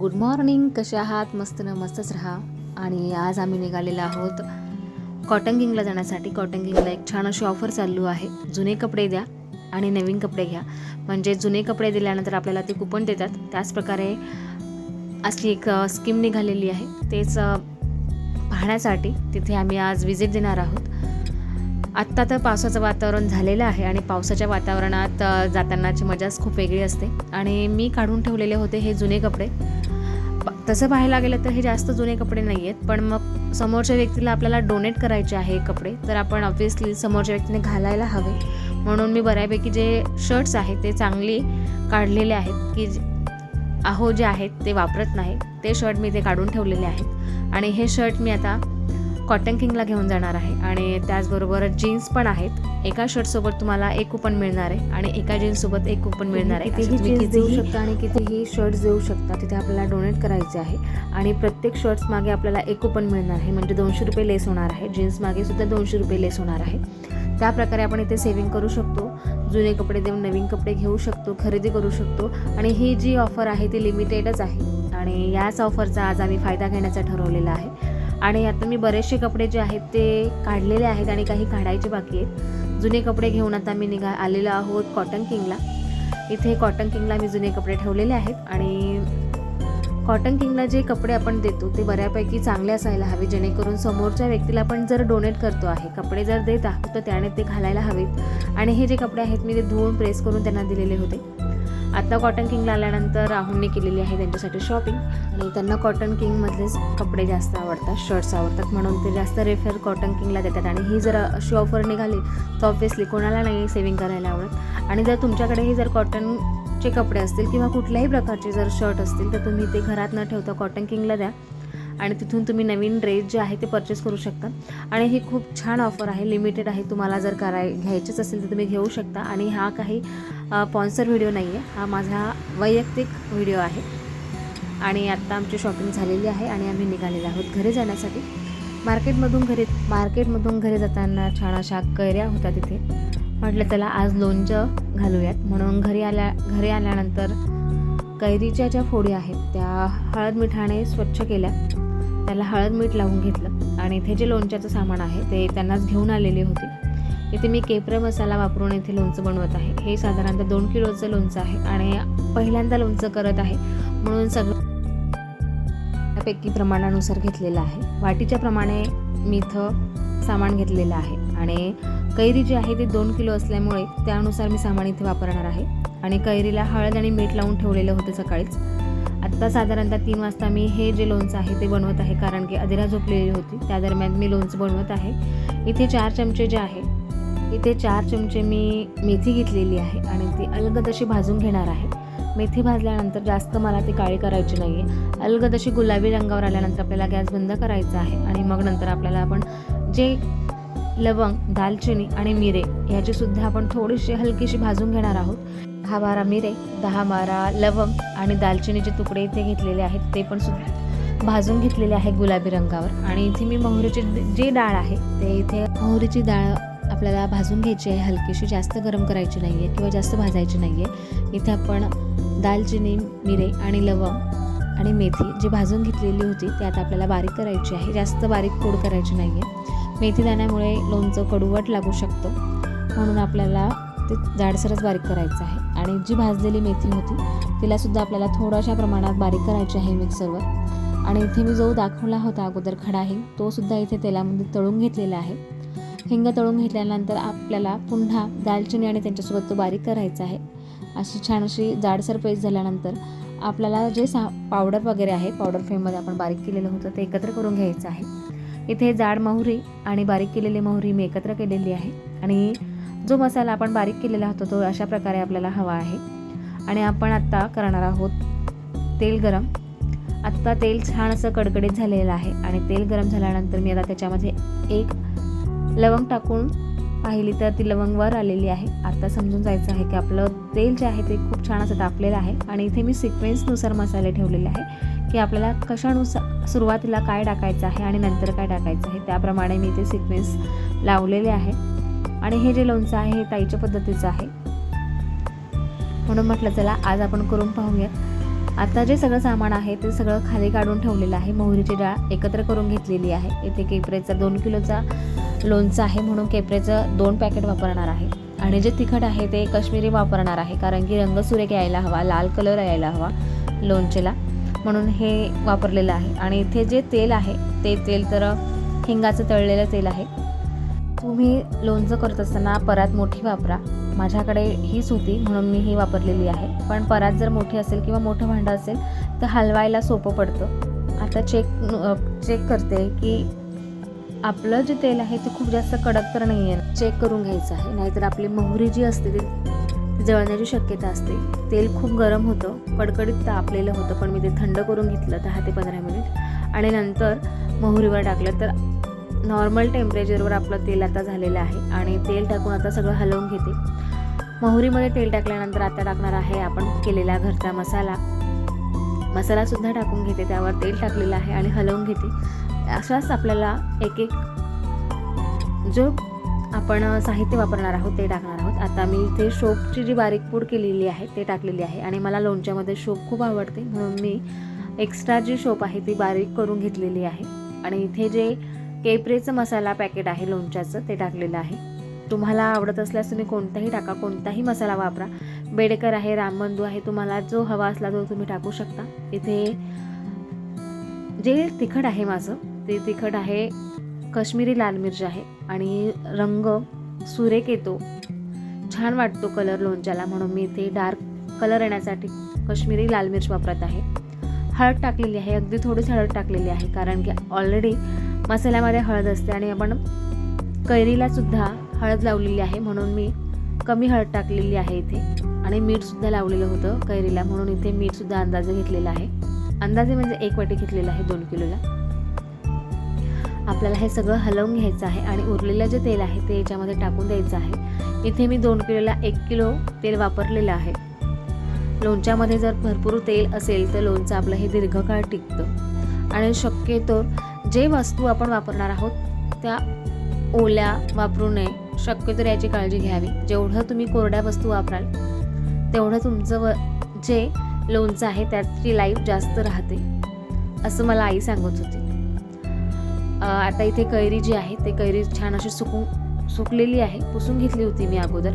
Good morning कसे आहात? मस्त न मस्तच राहा. आणि आज आम्ही निघालेलो आहोत कॉटंगिंगला जाण्यासाठी. कॉटंगिंगला एक छान अशी ऑफर चालू आहे. जुने कपडे द्या आणि नवीन कपडे घ्या. म्हणजे जुने कपडे दिल्यानंतर आपल्याला ते कुपन देतात. त्याचप्रकारे असली एक स्कीम निघालेली आहे. तेच पाहण्यासाठी तिथे आम्ही आज विजिट देणार आहोत. आत्ता तर पावसाचं वातावरण झालेलं आहे आणि पावसाच्या वातावरणात जातानाची मजाच खूप वेगळी असते. आणि मी काढून ठेवलेले होते हे जुने कपडे. तसं पाहायला गेलं तर हे जास्त जुने कपडे नाही आहेत पण मग समोरच्या व्यक्तीला आपल्याला डोनेट करायचे आहे कपडे तर आपण ऑब्व्हियसली समोरच्या व्यक्तीने घालायला हवे. म्हणून मी बऱ्यापैकी जे शर्ट्स आहेत ते चांगले काढलेले आहेत की अहो जे आहेत ते वापरत नाही. ते शर्ट मी ते काढून ठेवलेले आहेत. आणि हे शर्ट मी आता कॉटन किंगला घेऊन जाणार आहे. आणि त्याचबरोबर जीन्स पण आहेत. एका शर्टसोबत तुम्हाला एक कुपन मिळणार आहे आणि एका जीन्ससोबत एक कुपन मिळणार आहे. कितीही तुम्ही jeans देऊ शकता आणि कितीही शर्ट्स देऊ शकता तिथे आपल्याला डोनेट करायचे आहे. आणि प्रत्येक शर्ट्स मागे आपल्याला एक कुपन मिळणार आहे. म्हणजे दोनशे रुपये लेस होणार आहे. जीन्स मागे सुद्धा दोनशे रुपये लेस होणार आहे. त्या प्रकारे आपण इथे सेविंग करू शकतो. जुने कपडे देऊन नवीन कपडे घेऊ शकतो खरेदी करू शकतो. आणि ही जी ऑफर आहे ती लिमिटेडच आहे. आणि याच ऑफरचा आज आम्ही फायदा घेण्याचा ठरवलेला आहे. आणि आता मी बरेचसे कपडे जे आहेत ते काढलेले आहेत आणि काही काढायचे बाकी आहेत. जुने कपडे घेऊन आता मी निघा आलेलो आहोत कॉटन किंगला इथे कॉटन किंगला मी जुने कपडे ठेवलेले आहेत आणि कॉटन किंगला जे कपडे आपण देतो ते बऱ्यापैकी चांगले असायला हवे जेणेकरून समोरच्या व्यक्तीला आपण जर डोनेट करतो आहे कपडे जर देत आहोत तर त्याने ते घालायला हवेत. आणि हे जे कपडे आहेत मी ते धुवून प्रेस करून त्यांना दिलेले होते. आता कॉटन किंगला आल्यानंतर राहुलने केलेली आहे त्यांच्यासाठी शॉपिंग आणि त्यांना कॉटन किंगमधलेच कपडे जास्त आवडतात शर्ट्स आवडतात म्हणून ते जास्त रेफर कॉटन किंगला देतात. आणि ही जर अशी ऑफर निघाली तर ऑब्व्हियसली कोणाला नाही सेविंग करायला आवडत. आणि जर तुमच्याकडेही जर कॉटनचे कपडे असतील किंवा कुठल्याही प्रकारचे जर शर्ट असतील तर तुम्ही ते घरात न ठेवता कॉटन किंगला द्या. आणि तिथून तुम्ही नवीन ड्रेस जे आहे ते परचेस करू शकता. आणि ही खूप छान ऑफर आहे लिमिटेड आहे. तुम्हाला जर कराय घ्यायचेच असेल तर तुम्ही घेऊ शकता. आणि हा काही स्पॉन्सर व्हिडिओ नाही आहे. हा माझा वैयक्तिक व्हिडिओ आहे. आणि आत्ता आमची शॉपिंग झालेली आहे आणि आम्ही निघालेलो आहोत घरी जाण्यासाठी. मार्केटमधून घरी मार्केटमधून घरी जाताना छान अशा कैऱ्या होत्या तिथे. म्हटलं त्याला आज लोणचं घालूयात. म्हणून घरी आल्या घरी आल्यानंतर कैरीच्या ज्या फोडी आहेत त्या हळद मिठाने स्वच्छ केल्या. त्याला हळद मीठ लावून घेतलं. आणि इथे जे लोणच्याचं सामान आहे ते त्यांनाच घेऊन आलेले होते. इथे मी केपर मसाला वापरून इथे लोणचं बनवत आहे. हे साधारणतः दोन किलोचं लोणचं आहे आणि पहिल्यांदा लोणचं करत आहे. म्हणून सगळं पैकी प्रमाणानुसार घेतलेलं आहे. वाटीच्या प्रमाणे मी इथं सामान घेतलेलं आहे आणि कैरी जी आहे ती दोन किलो असल्यामुळे त्यानुसार मी सामान इथे वापरणार आहे. आणि कैरीला हळद आणि मीठ लावून ठेवलेलं होतं सकाळीच. आत्ता साधारणतः तीन वाजता मी हे जे लोणचं आहे ते बनवत आहे कारण की अधिरा झोपलेली होती. त्या दरम्यान मी लोणचं बनवत आहे. इथे चार चमचे जे आहे इथे चार चमचे मी मेथी घेतलेली आहे आणि ती अलगद अशी भाजून घेणार आहे. मेथी भाजल्यानंतर जास्त मला ती काळी करायची नाही आहे अलगद अशी गुलाबी रंगावर आल्यानंतर आपल्याला गॅस बंद करायचा आहे आणि मग नंतर आपल्याला आपण जे लवंग दालचिनी आणि मिरे ह्याची सुद्धा आपण थोडीशी हलकीशी भाजून घेणार आहोत. दहा बारा मिरे दहा बारा लवंग आणि दालचिनीचे तुकडे इथे घेतलेले आहेत ते पण सुद्धा भाजून घेतलेले आहे गुलाबी रंगावर. आणि इथे मी मोहरीची जी डाळ आहे ते इथे मोहरीची डाळ आपल्याला भाजून घ्यायची आहे हलकीशी जास्त गरम करायची नाही आहे किंवा जास्त भाजायची नाही आहे इथे आपण दालचिनी मिरे आणि लवंग आणि मेथी जी भाजून घेतलेली होती ती आता आपल्याला बारीक करायची आहे. जास्त बारीक पूड करायची नाही आहे मेथी दाण्यामुळे लोणचं कडुवट लागू शकतं. म्हणून आपल्याला ते जाडसरच बारीक करायचं आहे. आणि जी भाजलेली मेथी होती तिलासुद्धा आपल्याला थोड्याशा प्रमाणात बारीक करायची आहे मिक्सरवर. आणि इथे मी जो दाखवला होता अगोदर खडा आहे तोसुद्धा इथे तेलामध्ये तळून घेतलेला आहे. हिंग तळून घेतल्यानंतर आपल्याला पुन्हा दालचिनी आणि त्यांच्यासोबत तो बारीक करायचा आहे. अशी छान अशी जाडसर पेस्ट झाल्यानंतर आपल्याला जे सा पावडर वगैरे आहे पावडर फ्रेममध्ये आपण बारीक केलेलं होतं ते एकत्र करून घ्यायचं आहे. इथे जाड मोहरी आणि बारीक केलेली मोहरी मी एकत्र केलेली आहे आणि जो मसाला आपण बारीक केलेला होता तो अशा प्रकारे आपल्याला हवा आहे. आणि आपण आत्ता करणार आहोत तेल गरम. आत्ता तेल छान असं कडकडीत झालेलं आहे आणि तेल गरम झाल्यानंतर मी आता त्याच्यामध्ये एक लवंग टाकून पाहिली तर ती लवंग वर आलेली आहे. आता समजून जायचं आहे की आपलं तेल जे आहे ते खूप छान असं तापलेलं आहे आणि इथे मी सिक्वेन्सनुसार मसाले ठेवलेले आहे की आपल्याला कशानुसार सुरुवातीला काय टाकायचं आहे आणि नंतर काय टाकायचं आहे त्याप्रमाणे मी ते सिक्वेन्स लावलेले आहे. आणि हे जे लोणचं आहे हे ताईच्या पद्धतीचं आहे. म्हणून म्हटलं चला आज आपण करून पाहूयात. आता जे सगळं सामान आहे ते सगळं खाली काढून ठेवलेलं आहे. मोहरीची डाळ एकत्र करून घेतलेली आहे. इथे केपरेचा दोन किलोचा लोणचं आहे म्हणून केपरेचं दोन पॅकेट वापरणार आहे. आणि जे तिखट आहे ते काश्मीरी वापरणार आहे कारण की रंग सुरेख यायला हवा लाल कलर यायला हवा लोणचेला. म्हणून हे वापरलेलं आहे. आणि इथे जे तेल आहे ते तेल तर हिंगाचं तळलेलं तेल आहे. तुम्ही लोणचं करत असताना परात मोठी वापरा. माझ्याकडे हीच होती म्हणून मी ही वापरलेली आहे. पण परात जर मोठी असेल किंवा मोठं भांडं असेल तर हलवायला सोपं पडतं. आता चेक चेक करते की आपलं जे तेल आहे ते खूप जास्त कडक तर नाही आहे चेक करून घ्यायचं आहे. नाहीतर आपली मोहरी जी असते ती ती जळण्याची शक्यता असते. तेल खूप गरम होतं कडकडीत तापलेलं होतं पण मी ते थंड करून घेतलं दहा ते पंधरा मिनिट. आणि नंतर मोहरीवर टाकलं. तर नॉर्मल टेम्परेचरवर आपलं तेल आता झालेलं आहे. आणि तेल टाकून आता सगळं हलवून घेते. मोहरीमध्ये तेल टाकल्यानंतर आता टाकणार आहे आपण केलेला घरचा मसाला. मसालासुद्धा टाकून घेते त्यावर तेल टाकलेलं आहे आणि हलवून घेते. अशाच आपल्याला एक एक जो आपण साहित्य वापरणार आहोत ते टाकणार आहोत. आता मी इथे शोपची जी बारीक पूड केलेली आहे ते टाकलेली आहे आणि मला लोणच्यामध्ये शोप खूप आवडते. म्हणून मी एक्स्ट्रा जी शोप आहे ती बारीक करून घेतलेली आहे. आणि इथे जे केपरेचं मसाला पॅकेट आहे लोणच्याचं ते टाकलेलं आहे. तुम्हाला आवडत असल्यास तुम्ही कोणताही टाका कोणताही मसाला वापरा. बेडेकर आहे रामबंधू आहे तुम्हाला जो हवा असला तो तुम्ही टाकू शकता. इथे जे तिखट आहे माझं ते तिखट आहे काश्मीरी लाल मिरची आहे आणि रंग सुरेख येतो. छान वाटतो कलर लोणच्याला म्हणून मी इथे डार्क कलर येण्यासाठी काश्मीरी लाल मिर्च वापरत आहे. हळद टाकलेली आहे अगदी थोडीच हळद टाकलेली आहे कारण की ऑलरेडी मसाल्यामध्ये हळद असते आणि आपण कैरीला सुद्धा हळद लावलेली आहे म्हणून मी कमी हळद टाकलेली आहे इथे. आणि मीठसुद्धा लावलेलं होतं कैरीला म्हणून इथे मीठसुद्धा अंदाजे घेतलेला आहे. अंदाजे म्हणजे एक वाटी घेतलेला आहे दोन किलोला. आपल्याला हे सगळं हलवून घ्यायचं आहे आणि उरलेलं जे तेल आहे ते याच्यामध्ये टाकून द्यायचं आहे. इथे मी दोन किलोला एक किलो तेल वापरलेलं आहे. लोणच्यामध्ये जर भरपूर तेल असेल तर लोणचं आपलं हे दीर्घकाळ टिकतं. आणि शक्यतो जे वस्तू आपण वापरणार आहोत त्या ओल्या वापरू नये. शक्यतो याची काळजी घ्यावी. जेवढं तुम्ही कोरड्या वस्तू वापराल तेवढं तुमचं व जे लोणचं आहे त्याची लाईफ जास्त राहते असं मला आई सांगत होती. आता इथे कैरी जी आहे ते कैरी छान अशी सुकून सुकलेली आहे. पुसून घेतली होती मी अगोदर.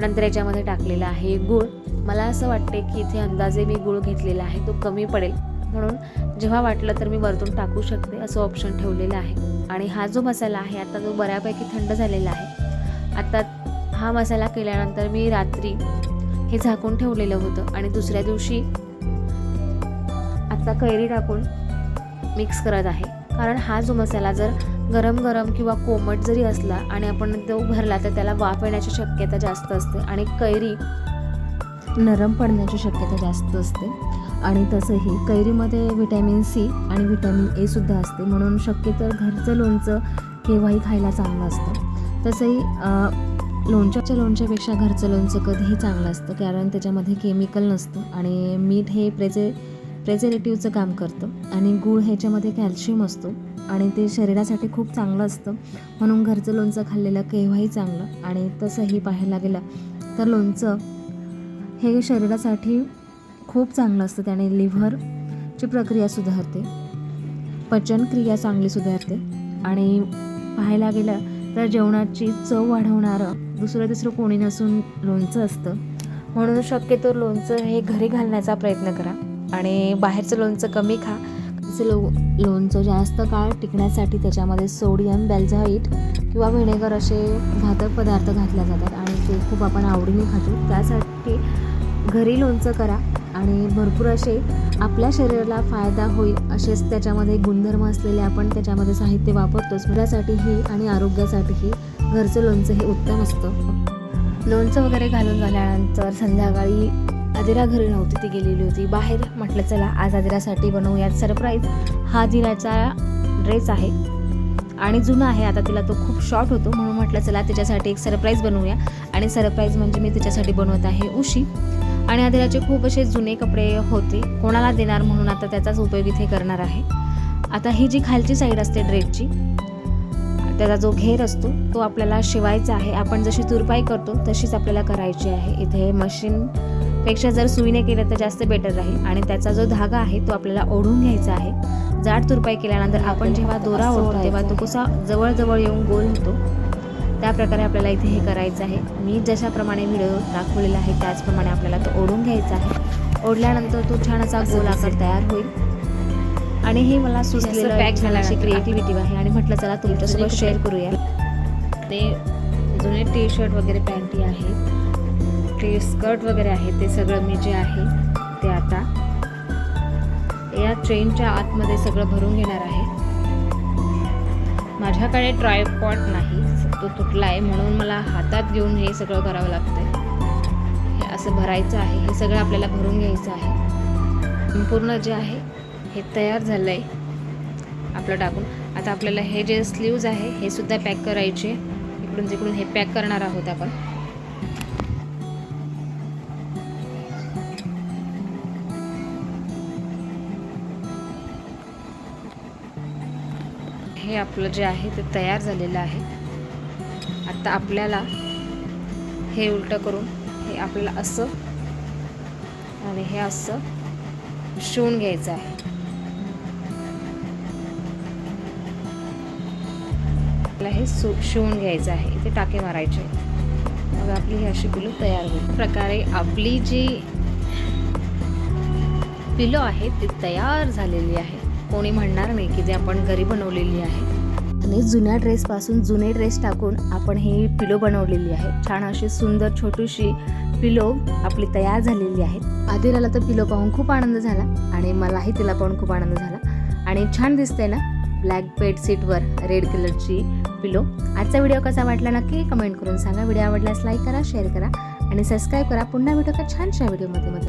नंतर याच्यामध्ये टाकलेला आहे गूळ. मला असं वाटते की इथे अंदाजे मी गूळ घेतलेला आहे तो कमी पडेल. म्हणून जेव्हा वाटलं तर मी वरतून टाकू शकते असं ऑप्शन ठेवलेलं आहे. आणि हा जो मसाला आहे आता जो बऱ्यापैकी थंड झालेला आहे. आता हा मसाला केल्यानंतर मी रात्री हे झाकून ठेवलेलं होतं आणि दुसऱ्या दिवशी आता कैरी टाकून मिक्स करत आहे. कारण हा जो मसाला जर गरम गरम किंवा कोमट जरी असला आणि आपण तो भरला तर त्याला वाफ येण्याची शक्यता जास्त असते आणि कैरी नरम पडण्याची शक्यता जास्त असते. आणि तसंही कैरीमध्ये व्हिटॅमिन सी आणि व्हिटॅमिन ए सुद्धा असते. म्हणून शक्यतो घरचं लोणचं केव्हाही खायला चांगलं असतं. तसंही लोणच्याच्या लोणच्यापेक्षा घरचं लोणचं कधीही चांगलं असतं. कारण त्याच्यामध्ये केमिकल नसतं आणि मीठ हे प्रेजे प्रेझेरेटिव्हचं काम करतं. आणि गूळ ह्याच्यामध्ये कॅल्शियम असतो. आणि ते शरीरासाठी खूप चांगलं असतं. म्हणून घरचं लोणचं खाल्लेलं केव्हाही चांगलं. आणि तसंही पाहायला गेलं तर लोणचं हे शरीरासाठी खूप चांगलं असतं त्याने लिव्हरची प्रक्रिया सुधारते पचनक्रिया चांगली सुधारते आणि पाहायला गेलं तर जेवणाची चव वाढवणारं दुसरं तिसरं कोणी नसून लोणचं असतं. म्हणून शक्यतो लोणचं हे घरी घालण्याचा प्रयत्न करा आणि बाहेरचं लोणचं कमी खा. लो लोणचं जास्त काळ टिकण्यासाठी त्याच्यामध्ये सोडियम बॅल्झाईट किंवा व्हिनेगर असे घातक पदार्थ घातले जातात आणि ते खूप आपण आवडीने खातो. त्यासाठी घरी लोणचं करा आणि भरपूर असे आपल्या शरीराला फायदा होईल असेच त्याच्यामध्ये गुणधर्म असलेले आपण त्याच्यामध्ये साहित्य वापरतोच. मुलासाठीही आणि आरोग्यासाठीही घरचं लोणचं हे उत्तम असतं. लोणचं वगैरे घालून झाल्यानंतर संध्याकाळी आदिरा घरी नव्हती ती गेलेली होती. बाहेर म्हटलं चला आज आदिरासाठी बनवूयात सरप्राईज हा दिराचा ड्रेस आहे आणि जुना आहे. आता तिला तो खूप शॉर्ट होतो. म्हणून म्हटलं चला तिच्यासाठी एक सरप्राईज बनवूया. आणि सरप्राईज म्हणजे मी तिच्यासाठी बनवत आहे उशी. आणि आदिराचे खूप असे जुने कपडे होते. कोणाला देणार म्हणून आता त्याचाच उपयोग इथे करणार आहे. आता ही जी खालची साईड असते ड्रेसची त्याचा जो घेर असतो तो आपल्याला शिवायचा आहे. आपण जशी तुरपाई करतो तशीच आपल्याला करायची आहे. इथे मशीन पेक्षा जर सुईने केलं तर जास्त बेटर राहील. आणि त्याचा जो धागा आहे तो आपल्याला ओढून घ्यायचा आहे. जाड तुरपाई केल्यानंतर आपण जेव्हा दोरा ओढतो तेव्हा तो कसा जवळजवळ येऊन गोल होतो. त्या प्रकारे आपल्याला इथे हे करायचं आहे. मी जशाप्रमाणे व्हिडिओ दाखवलेला आहे त्याचप्रमाणे आपल्याला तो ओढून घ्यायचा आहे. ओढल्यानंतर तो छान असा गोल आकार तयार होईल. आणि हे मला सुचलेलं छान अशी क्रिएटिव्हिटी आहे आणि म्हटलं चला तुमच्यासोबत शेअर करूया. ते जुने टी शर्ट वगैरे पॅन्टी आहेत ते स्कर्ट वगैरे आहे ते सगळं मी जे आहे ते आता या ट्रेनच्या आतमध्ये सगळं भरून घेणार आहे. माझ्याकडे ट्रायपॉट नाही. तो तुटला आहे म्हणून मला हातात घेऊन हे सगळं करावं लागतं हे असं भरायचं आहे हे सगळं आपल्याला भरून घ्यायचं आहे. संपूर्ण जे आहे हे तयार झालं आहे आपलं टाकून. आता आपल्याला हे जे स्लीव्ज आहे हे सुद्धा पॅक करायचे. इकडून तिकडून हे पॅक करणार आहोत आपण. हे आपलं जे आहे ते तयार झालेलं आहे. आता आपल्याला हे उलटं करून हे आपल्याला असं आणि हे असं शिवून घ्यायचं आहे. आपल्याला हे सु शिवून घ्यायचं आहे. इथे टाके मारायचे. मग आपली ही अशी पिलो तयार होईल. प्रकारे आपली जी पिलो आहे ती तयार झालेली आहे कोणी म्हणणार नाही की जे आपण घरी बनवलेली आहे आणि जुन्या ड्रेसपासून जुने ड्रेस टाकून आपण ही पिलो बनवलेली आहे. छान अशी सुंदर छोटीशी पिलो आपली तयार झालेली आहे. आदिराला तर पिलो पाहून खूप आनंद झाला आणि मलाही तिला पाहून खूप आनंद झाला. आणि छान दिसते ना ब्लॅक बेड सीटवर रेड कलरची पिलो. आजचा व्हिडिओ कसा वाटला नक्की कमेंट करून सांगा. व्हिडिओ आवडल्यास लाईक करा शेअर करा आणि सबस्क्राईब करा. पुन्हा भेटू का छानशा व्हिडिओमध्ये मध्ये.